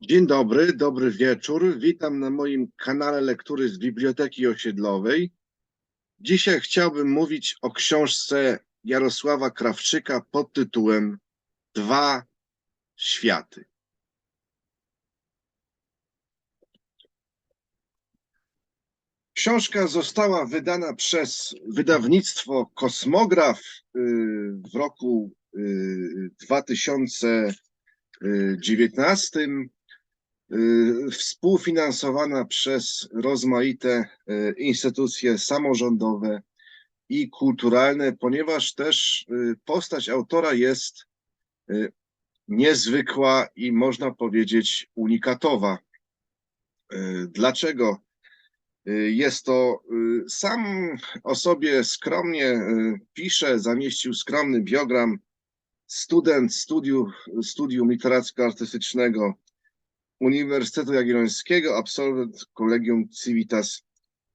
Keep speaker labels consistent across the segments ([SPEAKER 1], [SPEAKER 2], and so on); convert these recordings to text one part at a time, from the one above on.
[SPEAKER 1] Dzień dobry, dobry wieczór. Witam na moim kanale Lektury z Biblioteki Osiedlowej. Dzisiaj chciałbym mówić o książce Jarosława Krawczyka pod tytułem Dwa światy. Książka została wydana przez wydawnictwo Kosmograf y, w roku y, 2019 y, współfinansowana przez rozmaite y, instytucje samorządowe i kulturalne, ponieważ też y, postać autora jest y, niezwykła i można powiedzieć unikatowa. Y, Dlaczego? Y, Jest to y, sam o sobie skromnie y, pisze, zamieścił skromny biogram, student studiów, studium literacko-artystycznego Uniwersytetu Jagiellońskiego, absolwent Collegium Civitas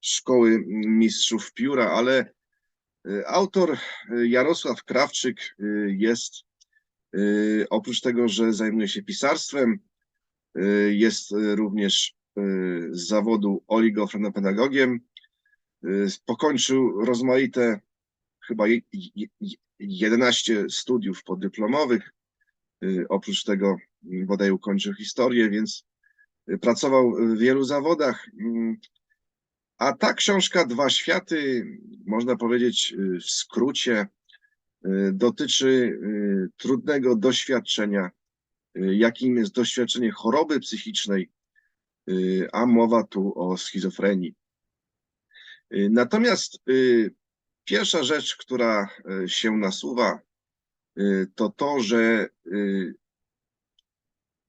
[SPEAKER 1] Szkoły Mistrzów Pióra, ale y, autor y, Jarosław Krawczyk y, jest, oprócz tego, że zajmuje się pisarstwem, jest również z zawodu oligofrenopedagogiem. Pokończył rozmaite, chyba je- je- je- 11 studiów podyplomowych. Oprócz tego bodaj ukończył historię, więc y, pracował w wielu zawodach. Mm, A ta książka Dwa Światy, można powiedzieć y, w skrócie, y, dotyczy trudnego doświadczenia, jakim jest doświadczenie choroby psychicznej, a mowa tu o schizofrenii. Natomiast pierwsza rzecz, która się nasuwa, to to, że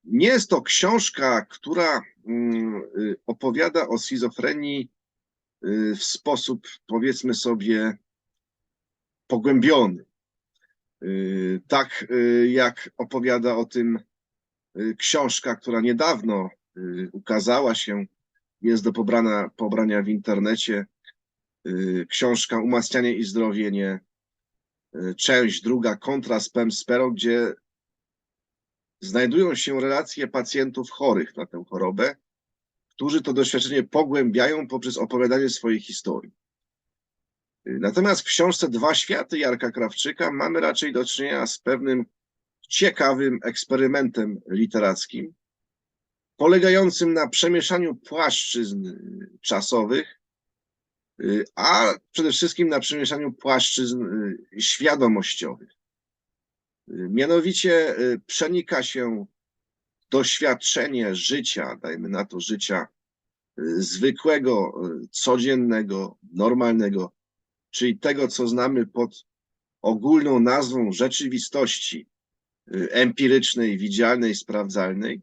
[SPEAKER 1] nie jest to książka, która mm, y, opowiada o schizofrenii y, w sposób, powiedzmy sobie, pogłębiony. Y, Tak jak opowiada o tym książka, która niedawno ukazała się, jest do pobrana, pobrania w internecie. Książka Umacnianie i zdrowienie, część druga, kontra spem spero, gdzie znajdują się relacje pacjentów chorych na tę chorobę, którzy to doświadczenie pogłębiają poprzez opowiadanie swojej historii. Natomiast w książce Dwa światy Jarka Krawczyka mamy raczej do czynienia z pewnym ciekawym eksperymentem literackim, polegającym na przemieszaniu płaszczyzn y, czasowych, y, a przede wszystkim na przemieszaniu płaszczyzn y, świadomościowych. Mianowicie y, przenika się doświadczenie życia, dajmy na to życia y, zwykłego, y, codziennego, normalnego, czyli tego, co znamy pod ogólną nazwą rzeczywistości empirycznej, widzialnej, sprawdzalnej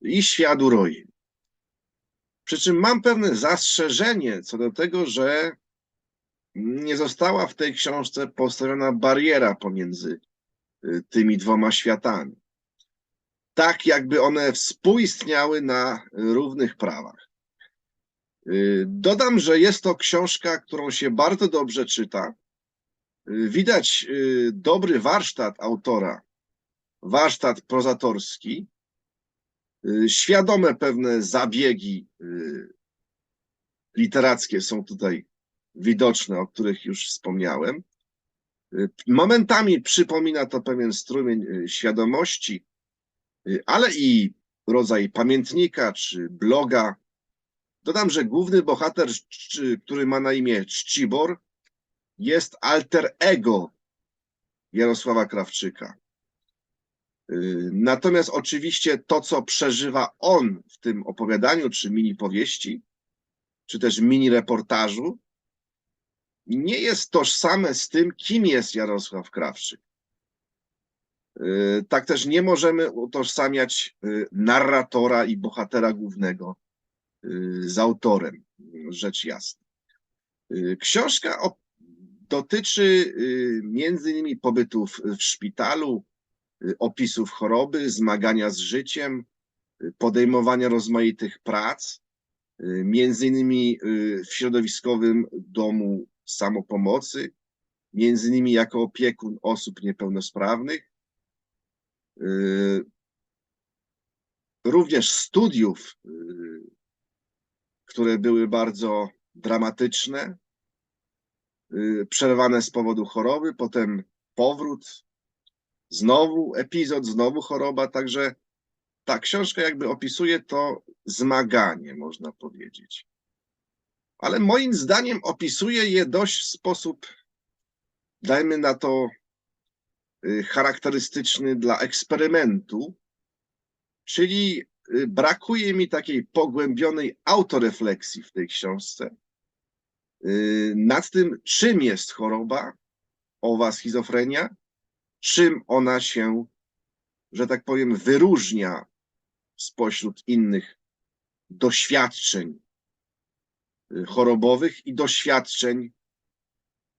[SPEAKER 1] i świat urojeń. Przy czym mam pewne zastrzeżenie co do tego, że nie została w tej książce postawiona bariera pomiędzy tymi dwoma światami. Tak, jakby one współistniały na równych prawach. Y, Dodam, że jest to książka, którą się bardzo dobrze czyta. Y, Widać y, dobry warsztat autora, warsztat prozatorski, y, świadome pewne zabiegi y, literackie są tutaj widoczne, o których już wspomniałem. Y, Momentami przypomina to pewien strumień y, świadomości, y, ale i rodzaj pamiętnika czy bloga. Dodam, że główny bohater, który ma na imię Czcibor, jest alter ego Jarosława Krawczyka. Natomiast oczywiście to, co przeżywa on w tym opowiadaniu, czy mini powieści, czy też mini reportażu, nie jest tożsame z tym, kim jest Jarosław Krawczyk. Y, Tak też nie możemy utożsamiać y, narratora i bohatera głównego y, z autorem, rzecz jasna. Książka dotyczy między innymi pobytów w szpitalu, opisów choroby, zmagania z życiem, podejmowania rozmaitych prac, między innymi w środowiskowym domu samopomocy, między innymi jako opiekun osób niepełnosprawnych. Y, również studiów, y, które były bardzo dramatyczne, y, przerwane z powodu choroby, potem powrót, znowu epizod, znowu choroba, także ta książka jakby opisuje to zmaganie, można powiedzieć. Ale moim zdaniem opisuje je dość w sposób, dajmy na to, y, charakterystyczny dla eksperymentu, czyli y, brakuje mi takiej pogłębionej autorefleksji w tej książce. Y, nad tym, czym jest choroba, owa schizofrenia, czym ona się, że tak powiem, wyróżnia spośród innych doświadczeń chorobowych i doświadczeń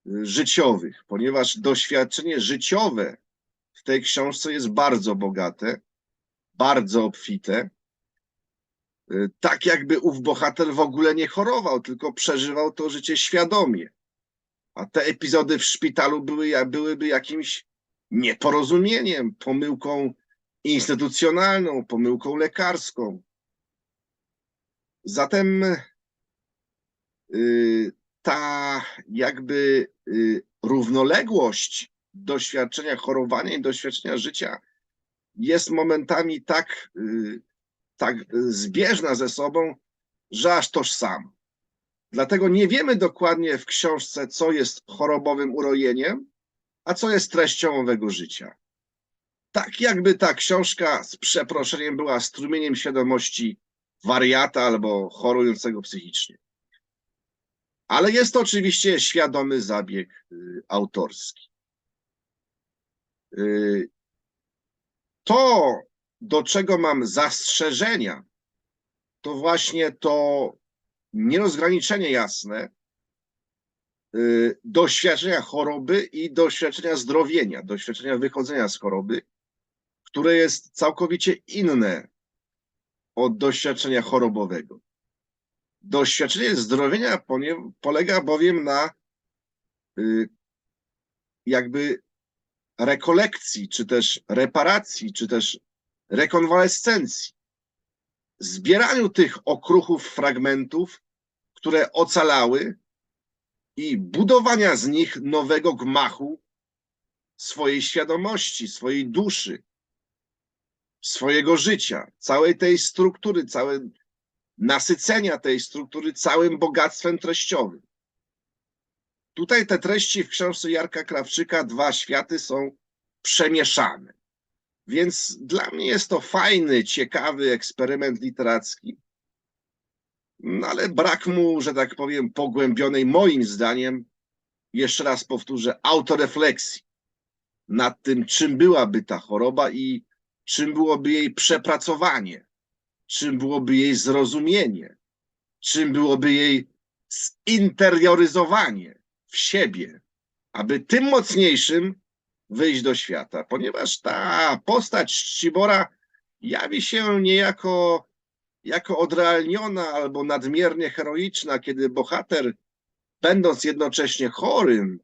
[SPEAKER 1] y, życiowych, ponieważ doświadczenie życiowe w tej książce jest bardzo bogate, bardzo obfite. Y, Tak jakby ów bohater w ogóle nie chorował, tylko przeżywał to życie świadomie. A te epizody w szpitalu były, byłyby jakimś nieporozumieniem, pomyłką instytucjonalną, pomyłką lekarską. Zatem ta jakby y, równoległość doświadczenia chorowania i doświadczenia życia jest momentami tak, y, tak zbieżna ze sobą, że aż tożsama. Dlatego nie wiemy dokładnie w książce, co jest chorobowym urojeniem, a co jest treścią owego życia. Tak jakby ta książka z przeproszeniem była strumieniem świadomości wariata albo chorującego psychicznie. Ale jest to oczywiście świadomy zabieg y, autorski. Y, To, do czego mam zastrzeżenia, to właśnie to nierozgraniczenie jasne y, doświadczenia choroby i doświadczenia zdrowienia, doświadczenia wychodzenia z choroby, które jest całkowicie inne od doświadczenia chorobowego. Doświadczenie zdrowienia polega bowiem na y, jakby rekolekcji, czy też reparacji, czy też rekonwalescencji. Zbieraniu tych okruchów, fragmentów, które ocalały i budowania z nich nowego gmachu swojej świadomości, swojej duszy, swojego życia, całej tej struktury, całe nasycenia tej struktury całym bogactwem treściowym. Tutaj te treści w książce Jarka Krawczyka, dwa światy są przemieszane. Więc dla mnie jest to fajny, ciekawy eksperyment literacki, no ale brak mu, że tak powiem, pogłębionej, moim zdaniem, jeszcze raz powtórzę, autorefleksji nad tym, czym byłaby ta choroba i czym byłoby jej przepracowanie, czym byłoby jej zrozumienie, czym byłoby jej zinterioryzowanie w siebie, aby tym mocniejszym wyjść do świata, ponieważ ta postać Czcibora jawi się niejako jako odrealniona albo nadmiernie heroiczna, kiedy bohater, będąc jednocześnie chorym,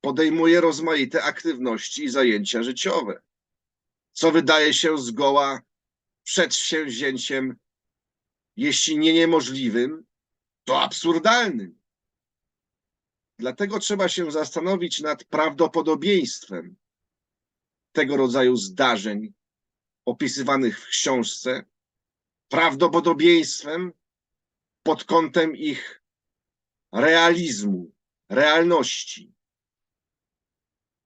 [SPEAKER 1] podejmuje rozmaite aktywności i zajęcia życiowe, co wydaje się zgoła przedsięwzięciem, jeśli nie niemożliwym, to absurdalnym. Dlatego trzeba się zastanowić nad prawdopodobieństwem tego rodzaju zdarzeń opisywanych w książce, prawdopodobieństwem pod kątem ich realizmu, realności,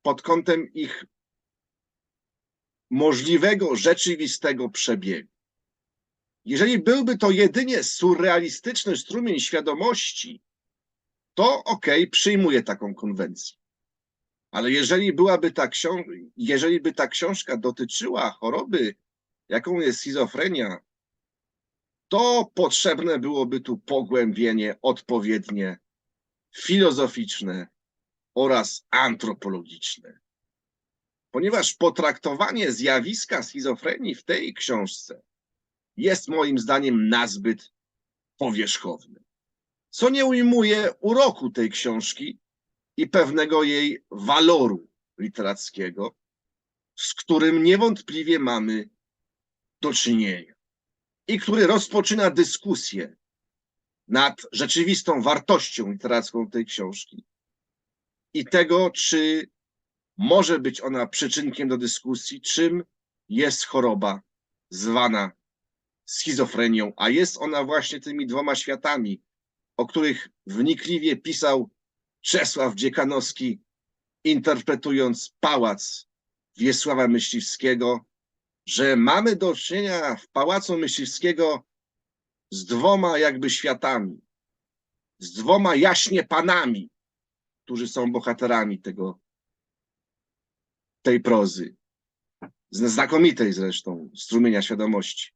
[SPEAKER 1] pod kątem ich możliwego, rzeczywistego przebiegu. Jeżeli byłby to jedynie surrealistyczny strumień świadomości, to okej, przyjmuję taką konwencję. Ale jeżeli byłaby ta książka, jeżeli by ta książka dotyczyła choroby, jaką jest schizofrenia, to potrzebne byłoby tu pogłębienie odpowiednie, filozoficzne oraz antropologiczne. Ponieważ potraktowanie zjawiska schizofrenii w tej książce jest moim zdaniem nazbyt powierzchowne, co nie ujmuje uroku tej książki i pewnego jej waloru literackiego, z którym niewątpliwie mamy do czynienia. i który rozpoczyna dyskusję nad rzeczywistą wartością literacką tej książki i tego, czy może być ona przyczynkiem do dyskusji, czym jest choroba zwana schizofrenią, a jest ona właśnie tymi dwoma światami, o których wnikliwie pisał Czesław Dziekanowski, interpretując pałac Wiesława Myśliwskiego, że mamy do czynienia w pałacu Myśliwskiego z dwoma jakby światami, z dwoma jaśnie panami, którzy są bohaterami tego, tej prozy, znakomitej zresztą strumienia świadomości.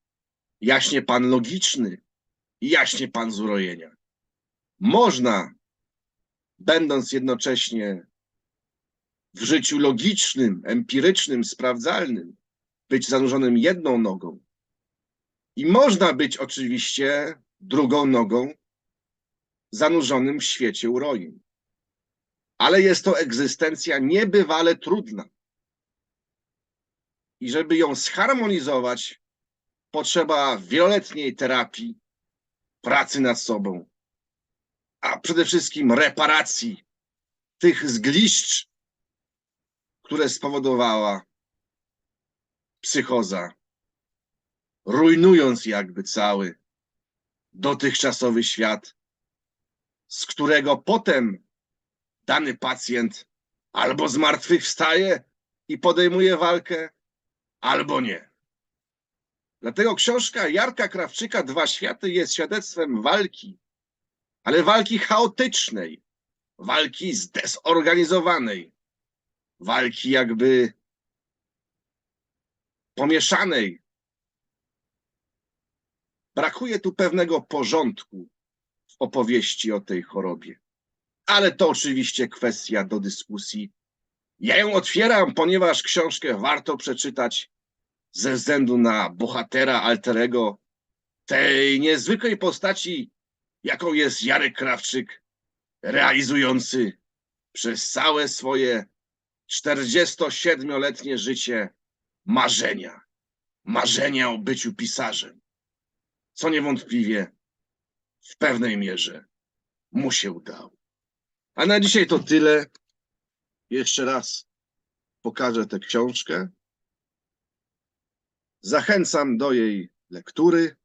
[SPEAKER 1] Jaśnie pan logiczny jaśnie pan z urojenia. Można, będąc jednocześnie w życiu logicznym, empirycznym, sprawdzalnym, być zanurzonym jedną nogą. I można być oczywiście drugą nogą zanurzonym w świecie urojeń. Ale jest to egzystencja niebywale trudna. I żeby ją zharmonizować, potrzeba wieloletniej terapii, pracy nad sobą, a przede wszystkim reparacji tych zgliszcz, które spowodowała psychoza, rujnując jakby cały dotychczasowy świat, z którego potem dany pacjent albo zmartwychwstaje i podejmuje walkę, albo nie. Dlatego książka Jarka Krawczyka Dwa światy jest świadectwem walki, ale walki chaotycznej, walki zdezorganizowanej, walki jakby pomieszanej. Brakuje tu pewnego porządku w opowieści o tej chorobie. Ale to oczywiście kwestia do dyskusji. Ja ją otwieram, ponieważ książkę warto przeczytać ze względu na bohatera alterego tej niezwykłej postaci, jaką jest Jarek Krawczyk, realizujący przez całe swoje 47-letnie życie marzenia. Marzenia o byciu pisarzem. Co niewątpliwie w pewnej mierze mu się udało. A na dzisiaj to tyle. Jeszcze raz pokażę tę książkę. Zachęcam do jej lektury.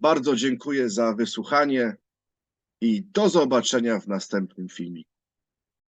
[SPEAKER 1] Bardzo dziękuję za wysłuchanie i do zobaczenia w następnym filmiku.